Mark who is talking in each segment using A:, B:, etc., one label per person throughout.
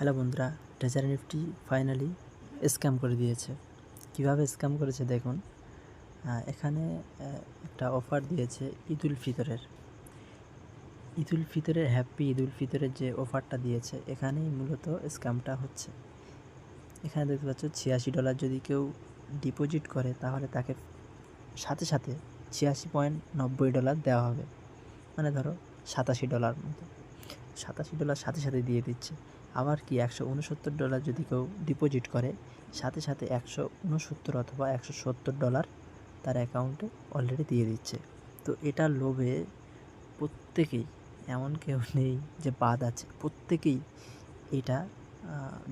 A: Hello বন্ধুরা treasure Nifty finally scam করে দিয়েছে। কীভাবে স্ক্যাম করেছে দেখুন এখানে একটা অফার দিয়েছে ঈদ উল ফিতরের। ঈদ উল ফিতরের হ্যাপি ঈদ উল ফিতরের যে অফারটা দিয়েছে, এখানেই মূলত স্ক্যামটা হচ্ছে। এখানে দেখতে পাচ্ছ, ছিয়াশি ডলার যদি কেউ ডিপোজিট করে, তাহলে তাকে সাথে সাথে ছিয়াশি পয়েন্ট নব্বই ডলার দেওয়া হবে। মানে ধরো সাতাশি ডলার মতো। সাতাশি ডলার সাথে সাথে দিয়ে দিচ্ছে। আবার কি একশো উনসত্তর ডলার যদি কেউ ডিপোজিট করে, সাথে সাথে একশো উনসত্তর অথবা একশো সত্তর ডলার তার অ্যাকাউন্টে অলরেডি দিয়ে দিচ্ছে। তো এটার লোভে প্রত্যেকেই, এমন কেউ নেই যে বাদ আছে, প্রত্যেকেই এটা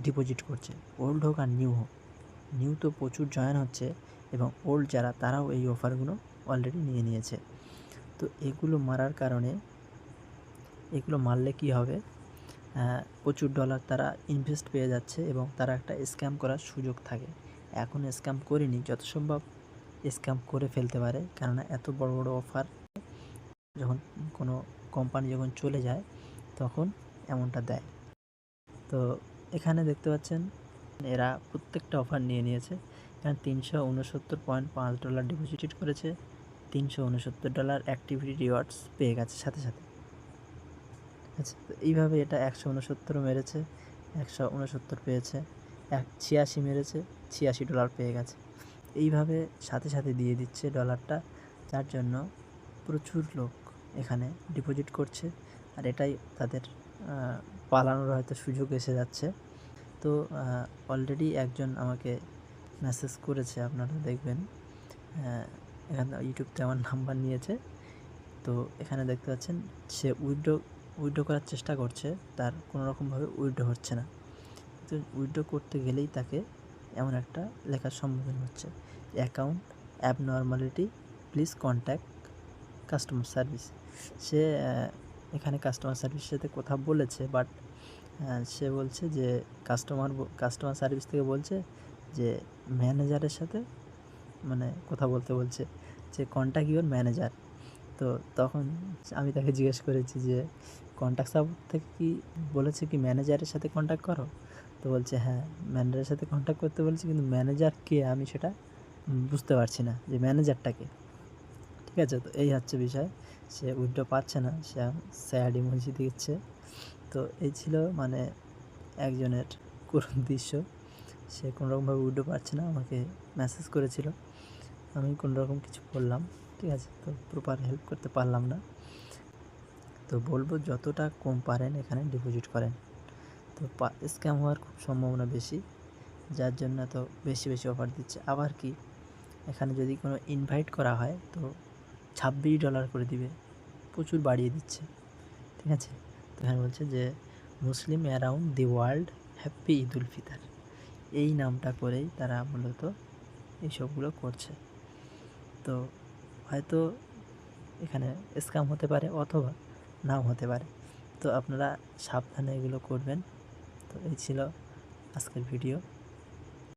A: ডিপোজিট করছে। ওল্ড হোক আর নিউ হোক নিউ তো প্রচুর জয়েন হচ্ছে এবং ওল্ড যারা তারাও এই অফারগুলো অলরেডি নিয়ে নিয়েছে। তো এগুলো মারার কারণে, এগুলো মারলে কি হবে? প্রচুর ডলার তারা ইনভেস্ট পেয়ে যাচ্ছে এবং তারা একটা স্ক্যাম করার সুযোগ থাকে। এখন স্ক্যাম করিনি যত সম্ভব স্ক্যাম করে ফেলতে পারে, কেননা এত বড় বড় অফার যখন কোনো কোম্পানি যখন চলে যায়, তখন এমনটা দেয়। তো এখানে দেখতে পাচ্ছেন, এরা প্রত্যেকটা অফার নিয়ে নিয়েছে। এখানে তিনশো উনসত্তর পয়েন্ট পাঁচ ডলার ডিপোজিট করেছে, তিনশো উনসত্তর ডলার অ্যাক্টিভিটি রিওয়ার্ডস পেয়ে গেছে সাথে সাথে। আচ্ছা তো এইভাবে এটা একশো উনসত্তর মেরেছে, একশো উনসত্তর পেয়েছে, এক ছিয়াশি মেরেছে, ছিয়াশি ডলার পেয়ে গেছে। এইভাবে সাথে সাথে দিয়ে দিচ্ছে ডলারটা, যার জন্য প্রচুর লোক এখানে ডিপোজিট করছে, আর এটাই তাদের পালানোর হয়তো সুযোগ এসে যাচ্ছে। তো অলরেডি একজন আমাকে মেসেজ করেছে, আপনারা দেখবেন এখানে ইউটিউবতে আমার নাম্বার নিয়েছে। তো, এখানে দেখতে পাচ্ছেন, সে উইথড্র উইথড্র করার চেষ্টা করছে, তার কোনো রকমভাবে উইড্রো হচ্ছে না। তো উইড্রো করতে গেলেই তাকে এমন একটা লেখার সম্মুখীন হচ্ছে। Account abnormality please contact customer service সে এখানে কাস্টমার সার্ভিসের সাথে কথা বলেছে বাট সে বলছে যে কাস্টমার কাস্টমার সার্ভিস থেকে বলছে যে ম্যানেজারের সাথে মানে কথা বলতে বলছে যে কন্ট্যাক্ট ইউর ম্যানেজার তো তখন আমি তাকে জিজ্ঞেস করেছি যে কন্ট্যাক্ট সাপোর্ট থেকে কি বলেছে কি ম্যানেজারের সাথে কন্ট্যাক্ট করো? তো বলছে হ্যাঁ ম্যানেজারের সাথে কন্ট্যাক্ট করতে বলছে, কিন্তু ম্যানেজার কে আমি সেটা বুঝতে পারছি না, যে ম্যানেজারটাকে ঠিক আছে? তো এই হচ্ছে বিষয়। সে উইথড্র পাচ্ছে না, সে স্যাড ইমোজি দিচ্ছে। তো এই ছিল মানে একজনের করুণ দৃশ্য। সে কোনোরকমভাবে উইথড্র পাচ্ছে না, আমাকে মেসেজ করেছিল। আমি কোনো রকম কিছু করলাম ঠিক আছে, তো প্রপার হেল্প করতে পারলাম না। তো বলব যতটা কম পারেন এখানে ডিপোজিট করেন। তো স্ক্যাম হওয়ার খুব সম্ভাবনা বেশি, যার জন্য তো বেশি বেশি অফার দিচ্ছে। আবার কি, এখানে যদি কোনো ইনভাইট করা হয়, তো ছাব্বিশ ডলার করে দিবে, প্রচুর বাড়িয়ে দিচ্ছে। ঠিক আছে? তো এখানে বলছে যে Muslim around the world happy Eid ul Fitr এই নামটা করেই তারা মূলত এইসবগুলো করছে। তো হয়তো এখানে স্ক্যাম হতে পারে অথবা নাও হতে পারে। তো আপনারা সাবধানে এগুলো করবেন। তো এই ছিল আজকের ভিডিও